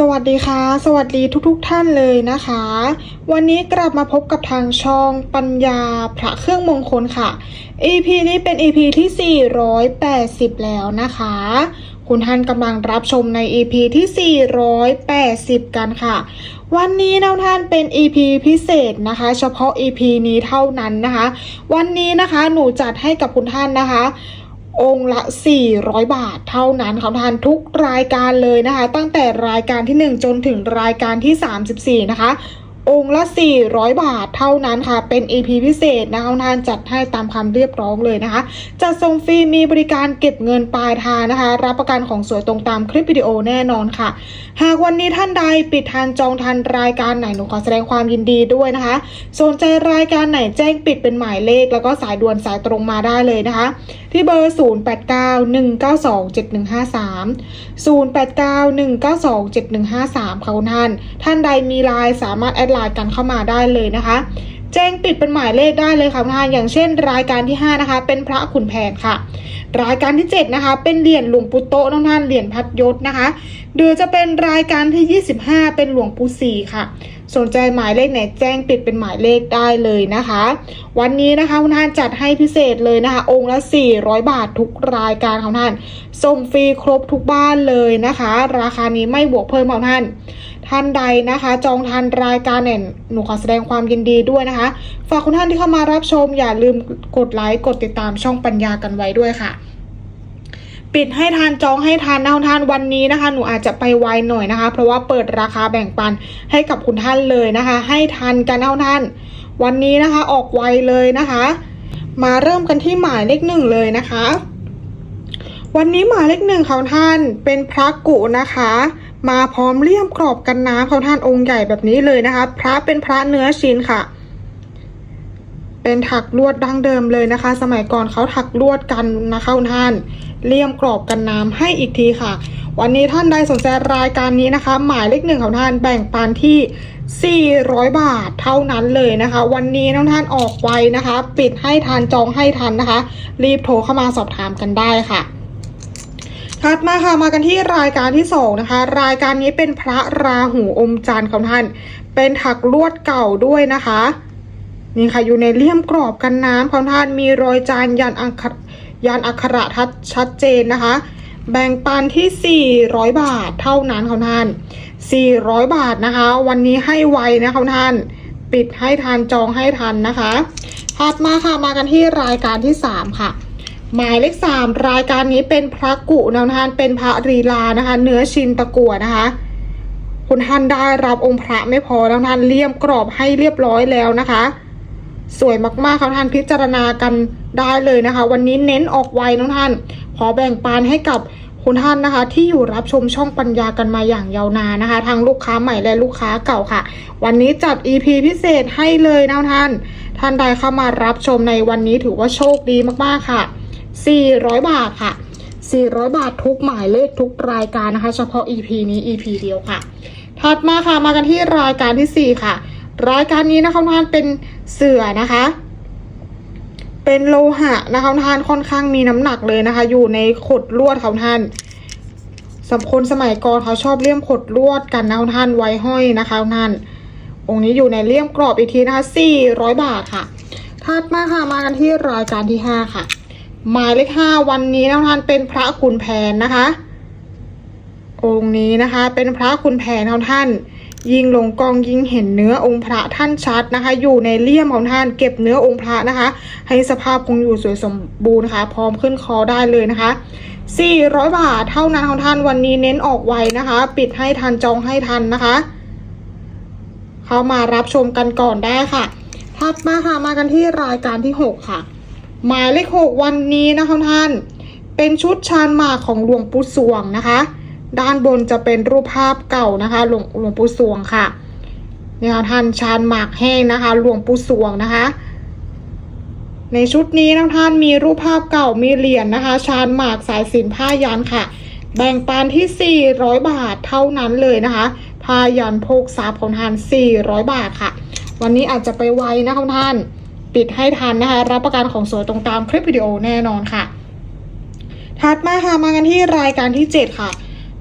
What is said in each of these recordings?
สวัสดีค่ะ สวัสดีทุกๆทท่านเลยนะคะ วันนี้กลับมาพบกับทางช่องปัญญาพระเครื่องมงคลค่ะ EP นี้เป็น EP ที่ 480 แล้วนะคะ คุณท่านกำลังรับชมใน EP ที่ 480 กันค่ะ วันนี้นะท่านเป็น EP พิเศษนะคะ เฉพาะ EP นี้เท่านั้นนะคะ วันนี้นะคะหนูจัดให้กับคุณท่านนะคะ องค์ละ 400 บาทเท่านั้นค่ะทานทุกรายการเลยนะคะ ตั้งแต่รายการที่ 1 จนถึงรายการที่ 34 นะคะ องค์ละ 400 บาทเท่านั้นค่ะ เป็น EP พิเศษนะคะทานจัดให้ตามคำเรียบร้องเลยนะคะ จัดส่งฟรีมีบริการเก็บเงินปลายทางนะคะ รับประกันของสวยตรงตามคลิปวิดีโอแน่นอนค่ะ หากวันนี้ท่านใดปิดทันจองทันรายการไหนหนูขอแสดงความยินดีด้วยนะคะ สนใจรายการไหนแจ้งปิดเป็นหมายเลข แล้วก็สายด่วนสายตรงมาได้เลยนะคะ ที่เบอร์ 0891927530 0891927153ค่ะคุณท่าน ท่านใดมีไลน์สามารถแอดไลน์กันเข้ามาได้เลยนะคะ แจ้งปิดเป็นหมายเลขได้เลยค่ะท่านอย่างเช่น รายการที่ 5 นะคะ เป็นพระขุนแผนค่ะ รายการที่ 7 นะคะ เป็นเหรียญหลวงปู่โตน้องท่านเหรียญพัดยศนะคะหรือจะเป็นรายการที่ 25 เป็นหลวงปู่ศรีค่ะ สนใจหมายเลขไหนแจ้งปิดเป็นหมายเลขได้เลยนะคะ วันนี้นะคะคุณท่านจัดให้พิเศษเลยนะคะ องค์ละ 400 บาททุกรายการของท่านส่งฟรีครบทุกบ้านเลยนะคะ ราคานี้ไม่บวกเพิ่มของท่าน ท่านใดนะคะ จองทันรายการเนี่ยหนูขอแสดงความยินดีด้วยนะคะ ฝากคุณท่านที่เข้ามารับชม อย่าลืมกดไลค์กดติดตามช่องปัญญากันไว้ด้วยค่ะ ปิดให้ทานจองให้ทานนะคุณท่านวันนี้นะคะ หนูอาจจะไปไวหน่อยนะคะ เพราะว่าเปิดราคาแบ่งปันให้กับคุณท่านเลยนะคะ ให้ทันกันนะคุณท่าน วันนี้นะคะออกไวเลยนะคะ มาเริ่มกันที่หมายเลขหนึ่งเลยนะคะ วันนี้หมายเลขหนึ่งของท่านเป็นพระกุนะคะ มาพร้อมเลี่ยมกรอบกันน้ำของท่านองค์ใหญ่แบบนี้เลยนะคะ พระเป็นพระเนื้อชิ้นค่ะ เป็นถักลวดดั้งเดิมเลยนะคะ สมัยก่อนเขาถักลวดกันนะคะท่านเลี่ยมกรอบกันน้ำให้อีกทีค่ะ วันนี้ท่านใดสนใจรายการนี้นะคะ หมายเลขหนึ่งของท่านแบ่งปันที่ 400 บาทเท่านั้นเลยนะคะ วันนี้น้องท่านออกไวนะคะ ปิดให้ทันจองให้ทันนะคะ รีบโทรเข้ามาสอบถามกันได้ค่ะ ถัดมาค่ะมากันที่รายการที่สองนะคะ รายการนี้เป็นพระราหูอมจันทร์ของท่าน เป็นถักลวดเก่าด้วยนะคะนี่ค่ะอยู่ในเลี่ยมกรอบกันน้ำของท่านมีรอยจานยันอักขระยันอักขระทัดชัดเจนนะคะ แบ่งปันที่ 400 บาทเท่านั้นของท่าน 400 บาทนะคะ วันนี้ให้ไวนะของท่าน ปิดให้ทันจองให้ทันนะคะถัดมาค่ะมากันที่รายการที่ 3 ค่ะ หมายเลขสามรายการนี้เป็นพระกุนะท่านเป็นพระรีลานะคะ เนื้อชินตะกั่วนะคะ คุณท่านได้รับองค์พระไม่พอแล้วท่านเลี่ยมกรอบให้เรียบร้อยแล้วนะคะ สวยมากๆครับท่านพิจารณากันได้เลยนะคะ วันนี้เน้นออกไวน้องท่าน ขอแบ่งปันให้กับคุณท่านนะคะ ที่อยู่รับชมช่องปัญญากันมาอย่างยาวนานนะคะทั้งลูกค้าใหม่และลูกค้าเก่าค่ะ วันนี้จัด EP พิเศษให้เลยนะท่าน ท่านใดเข้ามารับชมในวันนี้ถือว่าโชคดีมากๆค่ะ 400 บาทค่ะ 400 บาททุกหมายเลขทุกรายการนะคะ เฉพาะ EP นี้ EP เดียวค่ะ ถัดมาค่ะมากันที่รายการที่ 4 ค่ะ รายการนี้นะคะท่านเป็นเสือนะคะ เป็นโลหะนะคะท่านค่อนข้างมีน้ำหนักเลยนะคะ อยู่ในขดลวดของท่านสำหรับคนสมัยก่อนเขาชอบเลี่ยมขดลวดกันนะท่านไว้ห้อยนะคะท่านองค์นี้อยู่ในเลี่ยมกรอบอีกทีนะคะ400 บาทค่ะถัดมาค่ะมากันที่รายการที่ 5 ค่ะ หมายเลขห้าวันนี้นะท่านเป็นพระขุนแผนนะคะ องค์นี้นะคะ เป็นพระขุนแผนของท่าน ยิงลงกองยิงเห็นเนื้อองค์พระท่านชัดนะคะ อยู่ในเลี่ยมของท่านเก็บเนื้อองค์พระนะคะ ให้สภาพคงอยู่สวยสมบูรณ์นะคะ พร้อมขึ้นคอได้เลยนะคะ400 บาทเท่านั้นของท่านวันนี้เน้นออกไวนะคะ ปิดให้ทันจองให้ทันนะคะ เข้ามารับชมกันก่อนได้ค่ะถัดมาค่ะมากันที่รายการที่ 6 ค่ะ หมายเลขหกวันนี้นะคะท่าน เป็นชุดชานหมากของหลวงปู่สวงนะคะ ด้านบนจะเป็นรูปภาพเก่านะคะหลวงหลวงปู่สวงค่ะนี่ค่ะท่านชานหมากแห้งนะคะหลวงปู่สวงนะคะ ในชุดนี้นะท่านมีรูปภาพเก่ามีเหรียญนะคะ ชานหมากสายสินผ้ายันค่ะ แบ่งปันที่ 400 บาทเท่านั้นเลยนะคะผ้ายันโพกทรัพย์ของท่าน400 บาทค่ะ วันนี้อาจจะไปไวนะคะท่าน ปิดให้ทันนะคะ รับประกันของสวยตรงตามคลิปวิดีโอแน่นอนค่ะ ถัดมาค่ะมากันที่รายการที่ 7 ค่ะ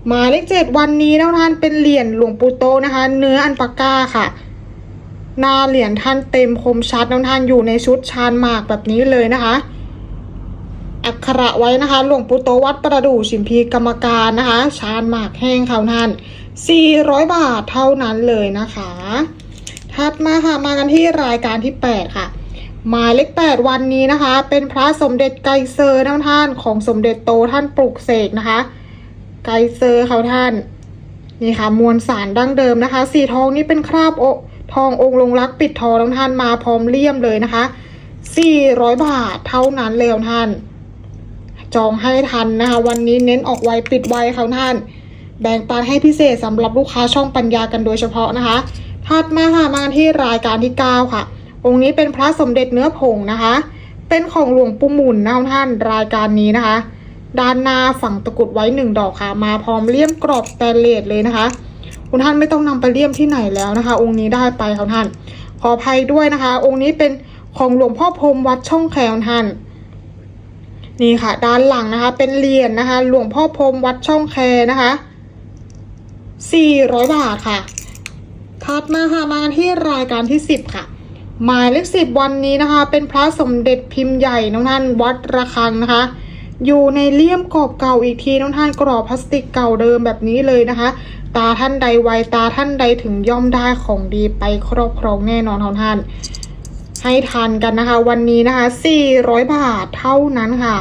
หมายเลขเจ็ดวันนี้นะท่านเป็นเหรียญหลวงปู่โตนะคะ เนื้ออันปาก้าค่ะหน้าเหรียญท่านเต็มคมชัดนะท่านอยู่ในชุดชานหมากแบบนี้เลยนะคะ อักขระไว้นะคะหลวงปู่โตวัดประดู่ชิมพีกรรมการนะคะชานหมากแห้งค่ะท่าน400 บาทเท่านั้นเลยนะคะ ถัดมาค่ะมากันที่รายการที่ 8 ค่ะ หมายเลข8วันนี้นะคะ เป็นพระสมเด็จไกเซอร์นะท่านของสมเด็จโตท่านปลุกเสกนะคะ ไกเซอร์เขาท่าน นี่ค่ะมวลสารดั้งเดิมนะคะ สีทองนี่เป็นคราบโอทององค์ลงรักปิดทองน้องท่านมาพร้อมเลี่ยมเลยนะคะ400บาทเท่านั้นเลยท่าน จองให้ทันนะคะ วันนี้เน้นออกไวปิดไวค่ะท่าน แบ่งปันให้พิเศษสำหรับลูกค้าช่องปัญญากันโดยเฉพาะนะคะถัดมาค่ะมาที่รายการที่9ค่ะ องค์นี้เป็นพระสมเด็จเนื้อผงนะคะ เป็นของหลวงปู่หมุนนะท่านรายการนี้นะคะ ด้านหน้าฝั่งตะกรุดไว้หนึ่งดอกค่ะ มาพร้อมเลี่ยมกรอบแตนเลสเลยนะคะ คุณท่านไม่ต้องนำไปเลี่ยมที่ไหนแล้วนะคะ องค์นี้ได้ไปค่ะท่าน ขออภัยด้วยนะคะ องค์นี้เป็นของหลวงพ่อพรมวัดช่องแคลท่านนี่ค่ะ ด้านหลังนะคะ เป็นเหรียญนะคะ หลวงพ่อพรมวัดช่องแคนะคะ400 บาทค่ะถัดมาค่ะมาที่รายการที่ 10 ค่ะ หมายเลขสิบวันนี้นะคะ เป็นพระสมเด็จพิมพ์ใหญ่น้องท่านวัดระฆังนะคะ อยู่ในเลี่ยมกรอบเก่าอีกทีน้องท่านกรอบพลาสติกเก่าเดิมแบบนี้เลยนะคะ ตาท่านใดไวตาท่านใดถึงย่อมได้ของดีไปครอบครองแน่นอนของท่าน ให้ทันกันนะคะ วันนี้นะคะ 400 บาทเท่านั้นค่ะ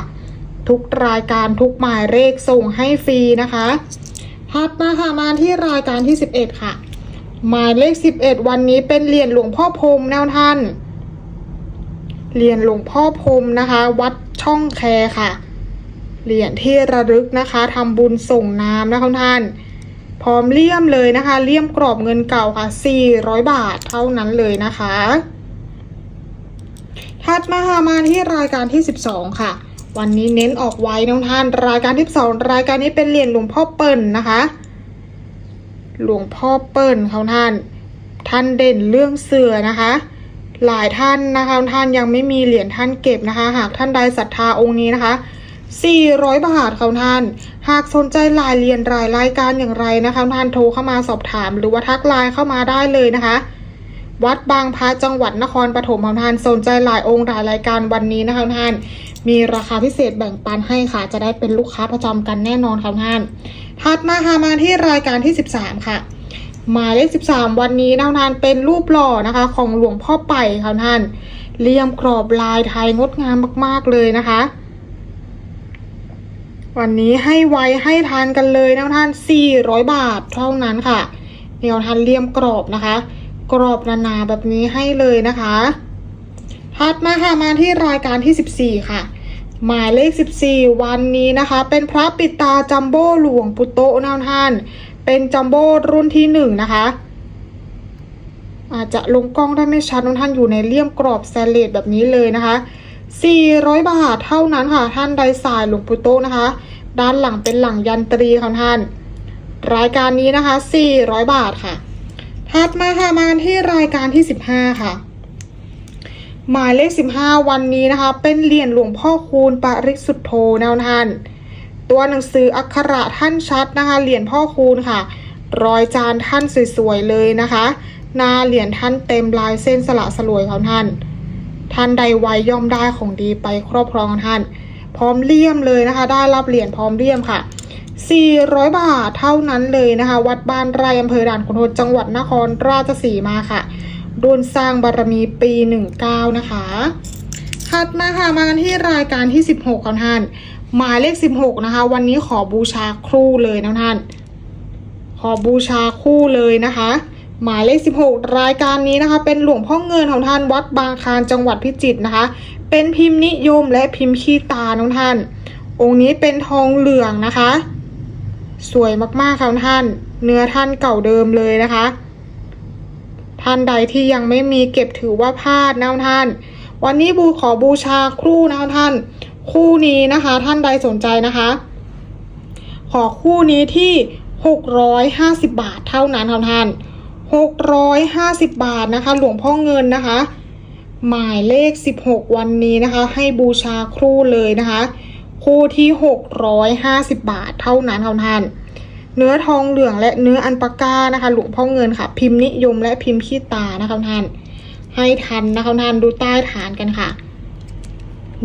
ทุกรายการทุกหมายเลขส่งให้ฟรีนะคะถัดมาค่ะมาที่รายการที่ 11 ค่ะ หมายเลข11วันนี้เป็นเหรียญหลวงพ่อพรมแนวท่านเหรียญหลวงพ่อพรมนะคะ วัดช่องแคค่ะเหรียญที่ระลึกนะคะทำบุญส่งน้ำนะคะท่าน พร้อมเลี่ยมเลยนะคะ เลี่ยมกรอบเงินเก่าค่ะ400บาทเท่านั้นเลยนะคะถัดมาค่ะมาที่รายการที่12ค่ะ วันนี้เน้นออกไว้น้องท่าน รายการที่2รายการนี้เป็นเหรียญหลวงพ่อเปิ่นนะคะ หลวงพ่อเปิ่นเขาท่าน ท่านเด่นเรื่องเสือนะคะ หลายท่านนะคะท่านยังไม่มีเหรียญท่านเก็บนะคะ หากท่านใดศรัทธาองค์นี้นะคะ 400 บาทค่ะท่าน หากสนใจรายเรียนรายรายการอย่างไรนะคะท่านโทรเข้ามาสอบถาม หรือว่าทักไลน์เข้ามาได้เลยนะคะวัดบางพระจังหวัดนครปฐมของท่านสนใจหลายองค์หลายรายการวันนี้นะคะท่าน มีราคาพิเศษแบ่งปันให้ค่ะ จะได้เป็นลูกค้าประจำกันแน่นอนค่ะท่าน ถัดมาค่ะมาที่รายการที่ 13 ค่ะ หมายเลข 13 วันนี้นะท่านเป็นรูปหล่อนะคะ ของหลวงพ่อไป่ค่ะท่านเลี่ยมกรอบลายไทยงดงามมาก ๆ เลยนะคะ วันนี้ให้ไวให้ทานกันเลยนะท่าน 400 บาทเท่านั้นค่ะเดี๋ยวท่านเลี่ยมกรอบนะคะ กรอบหนาแบบนี้ให้เลยนะคะถัดมาค่ะมาที่รายการที่ 14 ค่ะ หมายเลข 14 วันนี้นะคะ เป็นพระปิตาจัมโบ้หลวงปุโตะนะท่าน เป็นจัมโบ้รุ่นที่หนึ่งนะคะ อาจจะลงกล้องได้ไม่ชัดน้องท่านอยู่ในเลี่ยมกรอบแซเลตแบบนี้เลยนะคะ 400 บาทเท่านั้นค่ะ ท่านใดสายหลวงปุโตะนะคะ ด้านหลังเป็นหลังยันตรีของท่าน รายการนี้นะคะ 400 บาทค่ะถัดมาค่ะมากันที่รายการที่ 15 ค่ะ หมายเลข 15 วันนี้นะคะ เป็นเหรียญหลวงพ่อคูณปริสุทธโธแนวทานตัวหนังสืออักขระท่านชัดนะคะเหรียญพ่อคูณค่ะ รอยจานท่านสวยๆเลยนะคะหน้าเหรียญท่านเต็มลายเส้นสละสลวยของท่าน ท่านใดไวย่อมได้ของดีไปครอบครองของท่าน พร้อมเลี่ยมเลยนะคะ ได้รับเหรียญพร้อมเลี่ยมค่ะ 400 บาทเท่านั้นเลยนะคะ วัดบ้านไร่อำเภอด่านขุนทดจังหวัดนครราชสีมาค่ะ รุ่นสร้างบารมีปี 19 นะคะถัดมาค่ะมากันที่รายการที่ 16ของท่าน หมายเลข 16 นะคะ วันนี้ขอบูชาครู่เลยนะท่าน ขอบูชาคู่เลยนะคะ หมายเลข 16 รายการนี้นะคะ เป็นหลวงพ่อเงินของท่านวัดบางคลานจังหวัดพิจิตรนะคะ เป็นพิมพ์นิยมและพิมพ์ขี้ตาน้องท่าน องค์นี้เป็นทองเหลืองนะคะ สวยมากๆค่ะท่าน เนื้อท่านเก่าเดิมเลยนะคะ ท่านใดที่ยังไม่มีเก็บถือว่าพลาดนะท่าน วันนี้บูขอบูชาครู่นะท่าน คู่นี้นะคะ ท่านใดสนใจนะคะ ขอคู่นี้ที่650บาทเท่านั้นค่ะท่าน650บาทนะคะ หลวงพ่อเงินนะคะ หมายเลข16วันนี้นะคะ ให้บูชาครู่เลยนะคะ คู่ที่650บาทเท่านั้นค่ะท่าน เนื้อทองเหลืองและเนื้ออันปาก้านะคะ หลวงพ่อเงินค่ะ พิมพ์นิยมและพิมพ์ขี้ตานะคะท่าน ให้ทันนะคะท่านดูใต้ฐานกันค่ะ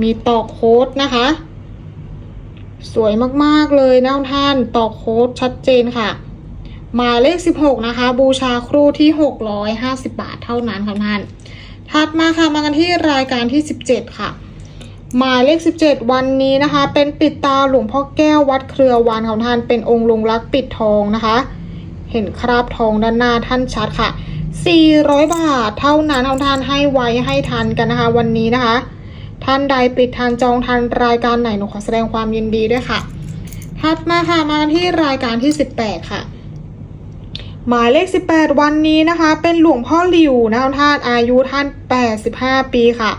มีตอกโค้ดนะคะ สวยมากๆเลยนะท่านตอกโค้ดชัดเจนค่ะหมายเลข 16 นะคะ บูชาครูที่ 650 บาทเท่านั้นค่ะท่านถัดมาค่ะมากันที่รายการที่ 17 ค่ะ หมายเลข 17 วันนี้นะคะ เป็นปิดตาหลวงพ่อแก้ววัดเครือวันของท่านเป็นองค์ลงรักปิดทองนะคะ เห็นคราบทองด้านหน้าท่านชัดค่ะ 400 บาทเท่านั้นเอาท่านให้ไวให้ทันกันนะคะ วันนี้นะคะ ท่านใดปิดทานจองทันรายการไหนหนูขอแสดงความยินดีด้วยค่ะถัดมาค่ะมาที่รายการที่ 18 ค่ะ หมายเลข 18 วันนี้นะคะ เป็นหลวงพ่อหลิวนะคะท่านอายุท่าน 85 ปีค่ะ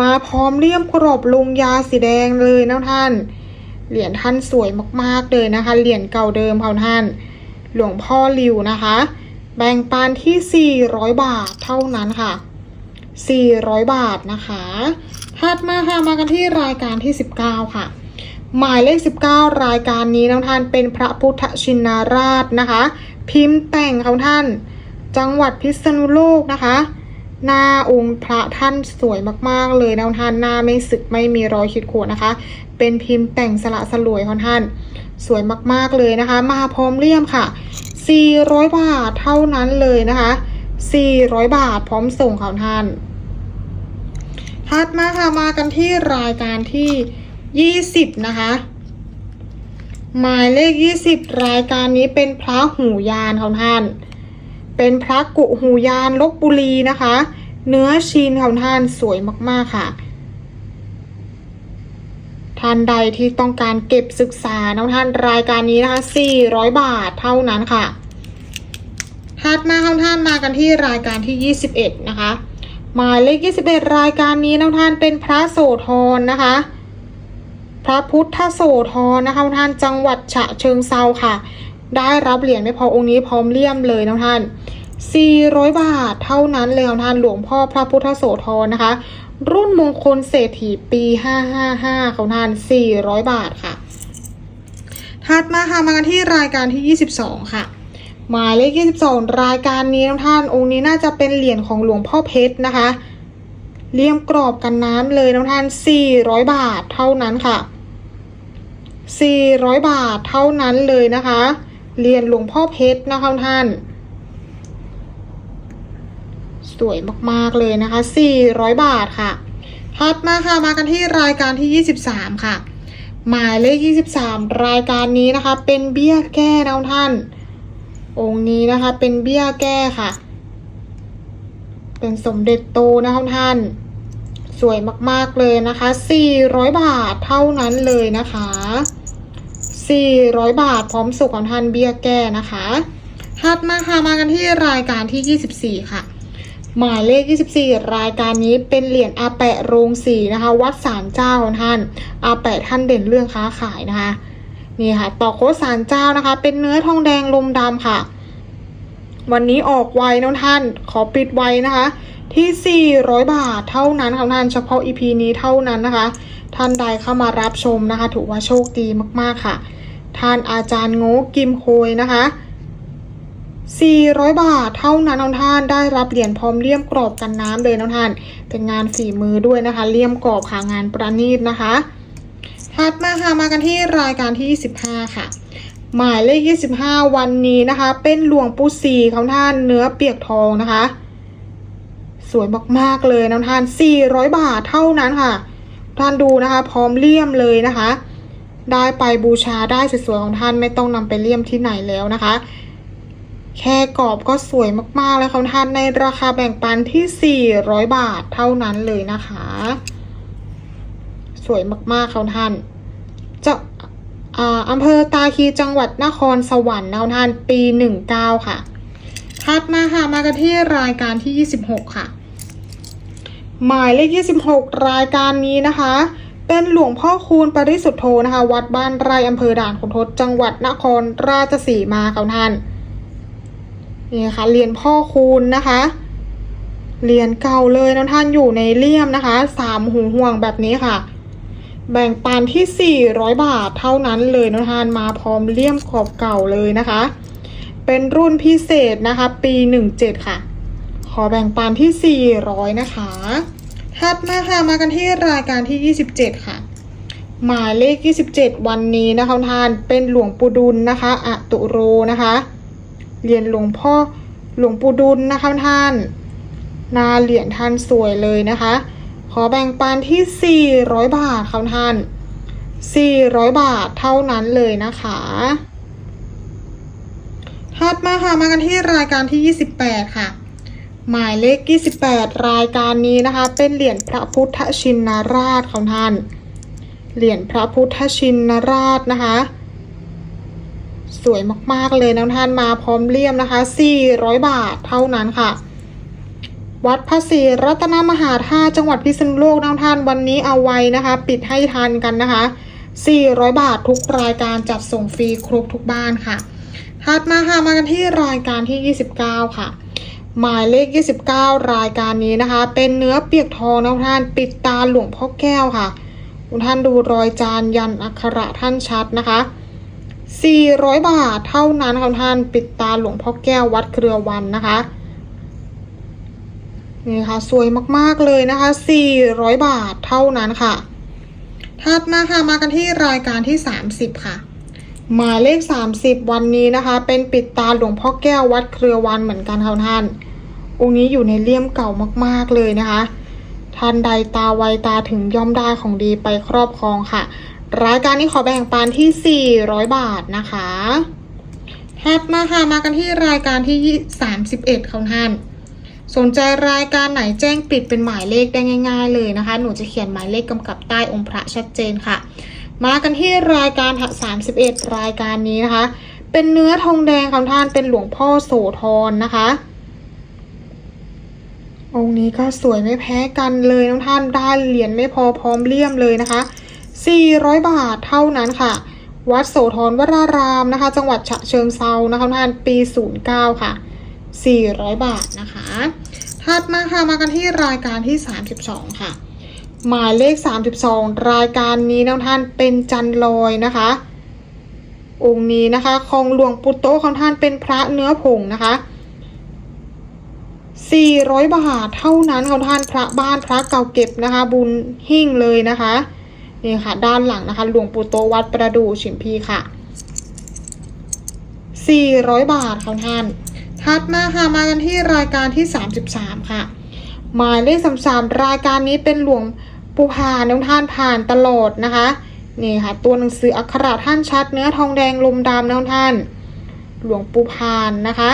มาพร้อมเลี่ยมกรอบลุงยาสีแดงเลยนะท่าน เหรียญท่านสวยมากๆเลยนะคะ เหรียญเก่าเดิมค่ะท่าน หลวงพ่อหลิวนะคะ แบ่งปันที่ 400 บาทเท่านั้นค่ะ 400 บาทนะคะถัดมาค่ะมากันที่รายการที่ 19 ค่ะ หมายเลข 19 รายการนี้น้องท่านเป็นพระพุทธชินราชนะคะ พิมพ์แต่งของท่าน จังหวัดพิษณุโลกนะคะ หน้าองค์พระท่านสวยมากๆเลยนะท่านหน้าไม่สึกไม่มีรอยขีดข่วนนะคะ เป็นพิมพ์แต่งสละสลวยของท่าน สวยมากๆเลยนะคะ มาพร้อมเลี่ยมค่ะ 400 บาทเท่านั้นเลยนะคะ 400 บาทพร้อมส่งของท่านถัดมาค่ะมากันที่รายการที่ 20 นะคะ หมายเลข 20 รายการนี้เป็นพระหูยานของท่าน เป็นพระกุหูยานลบบุรีนะคะ เนื้อชีนของท่านสวยมากๆค่ะ ท่านใดที่ต้องการเก็บศึกษาน้องท่านรายการนี้นะคะ400 บาทเท่านั้นค่ะถัดมาของท่านมากันที่รายการที่ 21 นะคะ หมายเลข 21 รายการนี้น้องท่านเป็นพระโสธรนะคะ พระพุทธโสธรนะคะท่านจังหวัดฉะเชิงเซาค่ะ ได้รับเหรียญไม่พอองค์นี้พร้อมเลี่ยมเลยน้องท่าน 400 บาทเท่านั้นเลยน้องท่านหลวงพ่อพระพุทธโสธรนะคะ รุ่นมงคลเศรษฐีปี 555ของท่าน 400 บาทค่ะ ถัดมาค่ะมากันที่รายการที่ 22 ค่ะ หมายเลข 22 รายการนี้น้องท่านองค์นี้น่าจะเป็นเหรียญของหลวงพ่อเพชรนะคะเลี่ยมกรอบกันน้ำเลยน้องท่าน 400 บาทเท่านั้นค่ะ 400 บาทเท่านั้นเลยนะคะ เรียญหลวงพ่อเพชรนะคะท่าน สวยมากๆเลยนะคะ 400 บาทค่ะถัดมาค่ะมากันที่รายการที่ 23 ค่ะ หมายเลข 23 รายการนี้นะคะ เป็นเบี้ยแก้นะท่าน องค์นี้นะคะ เป็นเบี้ยแก้ค่ะ เป็นสมเด็จโตนะคะท่าน สวยมากๆเลยนะคะ 400 บาทเท่านั้นเลยนะคะ 400 บาทพร้อมสุขของท่านเบี้ยแก้นะคะถัดมาค่ะมากันที่รายการที่ 24 ค่ะ หมายเลข 24 รายการนี้เป็นเหรียญอาแปะโรงสีนะคะ วัดสารเจ้าของท่าน อาแปะท่านเด่นเรื่องค้าขายนะคะนี่ค่ะต่อโค้ดสารเจ้านะคะ เป็นเนื้อทองแดงลมดำค่ะ วันนี้ออกไวนะท่านขอปิดไวนะคะ ที่ 400 บาทเท่านั้นค่ะท่านเฉพาะ EP นี้เท่านั้นนะคะ ท่านใดเข้ามารับชมนะคะ ถือว่าโชคดีมากๆค่ะ ท่านอาจารย์โง่กิมโคยนะคะ 400 บาทเท่านั้นน้องท่านได้รับเหรียญพร้อมเลี่ยมกรอบกันน้ำเลยน้องท่าน เป็นงานฝีมือด้วยนะคะ เลี่ยมกรอบค่ะงานประณีตนะคะถัดมาค่ะมากันที่รายการที่25ค่ะ หมายเลข 25 วันนี้นะคะ เป็นหลวงปู่สีของท่านเนื้อเปียกทองนะคะ สวยมากๆเลยน้องท่าน 400 บาทเท่านั้นค่ะ ท่านดูนะคะ พร้อมเลี่ยมเลยนะคะ ได้ไปบูชาได้สวยๆของท่านไม่ต้องนำไปเลี่ยมที่ไหนแล้วนะคะ แค่กรอบก็สวยมากๆแล้วค่ะท่านในราคาแบ่งปันที่ 400 บาทเท่านั้นเลยนะคะ สวยมากๆค่ะท่านจะอาอำเภอตาคีจังหวัดนครสวรรค์นะท่านปี 19 ค่ะถัดมาค่ะมากันที่รายการที่ 26 ค่ะ หมายเลข26รายการนี้นะคะ เป็นหลวงพ่อคูณปริสุทธโธนะคะ วัดบ้านไร่อำเภอด่านขุนทดจังหวัดนครราชสีมาค่ะท่านนี่ค่ะเหรียญพ่อคูณนะคะเหรียญเก่าเลยนะท่านอยู่ในเลี่ยมนะคะสามหูห่วงแบบนี้ค่ะ แบ่งปันที่ 400 บาทเท่านั้นเลยนะท่านมาพร้อมเลี่ยมขอบเก่าเลยนะคะ เป็นรุ่นพิเศษนะคะ ปี 17 ค่ะ อแบ่งปันที่ 400 นะคะถัดมาค่ะมากันที่รายการที่ 27 ค่ะ หมายเลข 27 วันนี้นะคะทานเป็นหลวงปู่ดุลนะคะอะตุโรนะคะเหรียญหลวงพ่อหลวงปู่ดุลนะคะท่านนาเหรียญท่านสวยเลยนะคะ ขอแบ่งปันที่ 400 บาทค่ะท่าน 400 บาทเท่านั้นเลยนะคะถัดมาค่ะมากันที่รายการที่ 28 ค่ะ หมายเลข 28 รายการนี้นะคะ เป็นเหรียญพระพุทธชินราชของท่าน เหรียญพระพุทธชินราชนะคะ สวยมากๆเลยนะท่านมาพร้อมเลี่ยมนะคะ 400 บาทเท่านั้นค่ะ วัดพระศรีรัตนมหาธาตุจังหวัดพิษณุโลกนะท่านวันนี้เอาไว้นะคะ ปิดให้ทันกันนะคะ 400 บาททุกรายการจัดส่งฟรีครบทุกบ้านค่ะถัดมาค่ะมากันที่รายการที่ 29 ค่ะ หมายเลข 29 รายการนี้นะคะ เป็นเนื้อเปียกทองนะท่านปิดตาหลวงพ่อแก้วค่ะคุณท่านดูรอยจานยันอักขระท่านชัดนะคะ 400 บาทเท่านั้นค่ะท่านปิดตาหลวงพ่อแก้ววัดเครือวันนะคะนี่ค่ะสวยมากๆเลยนะคะ 400 บาทเท่านั้นค่ะถัดมาค่ะมากันที่รายการที่ 30 ค่ะ หมายเลข 30 วันนี้นะคะ เป็นปิดตาหลวงพ่อแก้ววัดเครือวันเหมือนกันค่ะท่าน องค์นี้อยู่ในเลี่ยมเก่ามาก ๆ เลยนะคะท่านใดตาไวตาถึงย่อมได้ของดีไปครอบครองค่ะ รายการนี้ขอแบ่งปันที่ 400 บาทนะคะถัดมาค่ะมากันที่รายการที่ 31ของท่าน สนใจรายการไหนแจ้งปิดเป็นหมายเลขได้ง่าย ๆ เลยนะคะ หนูจะเขียนหมายเลขกำกับใต้องค์พระชัดเจนค่ะ มากันที่รายการ31 รายการนี้นะคะ เป็นเนื้อทองแดงคำท่านเป็นหลวงพ่อโสธรนะคะ องค์นี้ก็สวยไม่แพ้กันเลยน้องท่านได้เหรียญไม่พอพร้อมเลี่ยมเลยนะคะ 400 บาทเท่านั้นค่ะ วัดโสธรวรารามนะคะ จังหวัดฉะเชิงเซานะคะท่านปี 09 ค่ะ 400 บาทนะคะถัดมาค่ะมากันที่รายการที่ 32 ค่ะ หมายเลข 32 รายการนี้นะท่านเป็นจันลอยนะคะ องค์นี้นะคะ ของหลวงปู่โตของท่านเป็นพระเนื้อผงนะคะ 400 บาทเท่านั้นของท่านพระบ้านพระเก่าเก็บนะคะ บุญหิ่งเลยนะคะนี่ค่ะ ด้านหลังนะคะ หลวงปู่โตวัดประดู่ฉิมพีค่ะ 400 บาทของท่าน ถัดมาค่ะมากันที่รายการที่ 33 ค่ะ หมายเลข33 รายการนี้เป็นหลวงปู่พานน้องท่านผ่านตลอดนะคะนี่ค่ะ ตัวหนังสืออักขระท่านชัดเนื้อทองแดงลมดำน้องท่าน หลวงปู่พานนะคะ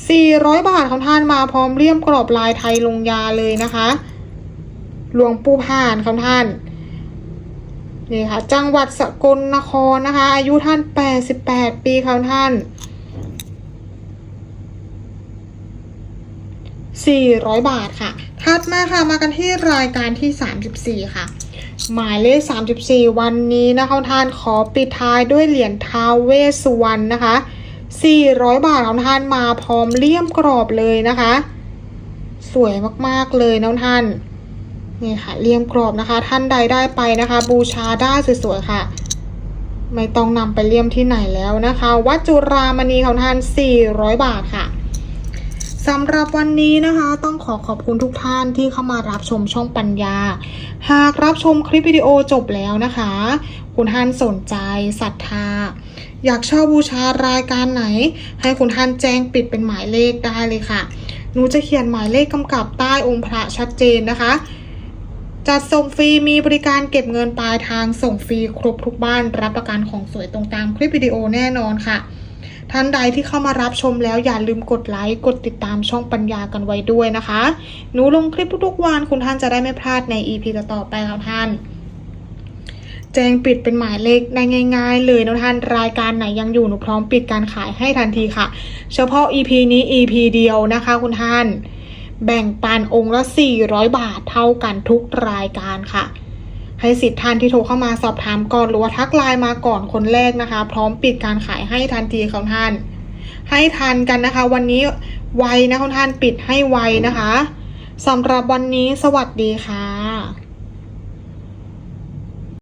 400 บาทของท่านมาพร้อมเลี่ยมกรอบลายไทยลงยาเลยนะคะ หลวงปู่พานของท่านนี่ค่ะ จังหวัดสกลนครนะคะ อายุท่าน 88 ปีค่ะท่าน 400 บาทค่ะถัดมาค่ะมากันที่รายการที่ 34 ค่ะ หมายเลข 34 วันนี้นะคะท่านขอปิดท้ายด้วยเหรียญท้าวเวสสุวรรณนะคะ 400 บาทของท่านมาพร้อมเลี่ยมกรอบเลยนะคะ สวยมากๆเลยน้องท่านนี่ค่ะเลี่ยมกรอบนะคะ ท่านใดได้ไปนะคะ บูชาได้สวยๆค่ะ ไม่ต้องนำไปเลี่ยมที่ไหนแล้วนะคะ วัดจุรามณีของท่าน 400 บาทค่ะสำหรับวันนี้นะคะต้องขอขอบคุณทุกท่านที่เข้ามารับชมช่องปัญญา หากรับชมคลิปวิดีโอจบแล้วนะคะ คุณท่านสนใจศรัทธา อยากเช่าบูชารายการไหน ให้คุณท่านแจ้งปิดเป็นหมายเลขได้เลยค่ะ หนูจะเขียนหมายเลขกำกับใต้องค์พระชัดเจนนะคะจัดส่งฟรีมีบริการเก็บเงินปลายทางส่งฟรีครบทุกบ้านรับประกันของสวยตรงตามคลิปวิดีโอแน่นอนค่ะ ท่านใดที่เข้ามารับชมแล้วอย่าลืมกดไลค์กดติดตามช่องปัญญากันไว้ด้วยนะคะ หนูลงคลิปทุกๆวันคุณท่านจะได้ไม่พลาดใน EP ต่อไปครับท่าน แจ้งปิดเป็นหมายเลขได้ง่าย ๆ เลยนะท่านรายการไหนยังอยู่หนูพร้อมปิดการขายให้ทันทีค่ะ เฉพาะ EP นี้ EP เดียวนะคะคุณท่าน แบ่งปันองค์ละ 400 บาทเท่ากันทุกรายการค่ะ ให้สิทธิ์ท่านที่โทรเข้ามาสอบถามก่อนหรือว่าทักไลน์มาก่อนคนแรกนะคะ พร้อมปิดการขายให้ทันทีของท่าน ให้ทันกันนะคะ วันนี้ไวนะคุณท่านปิดให้ไวนะคะสำหรับวันนี้สวัสดีค่ะ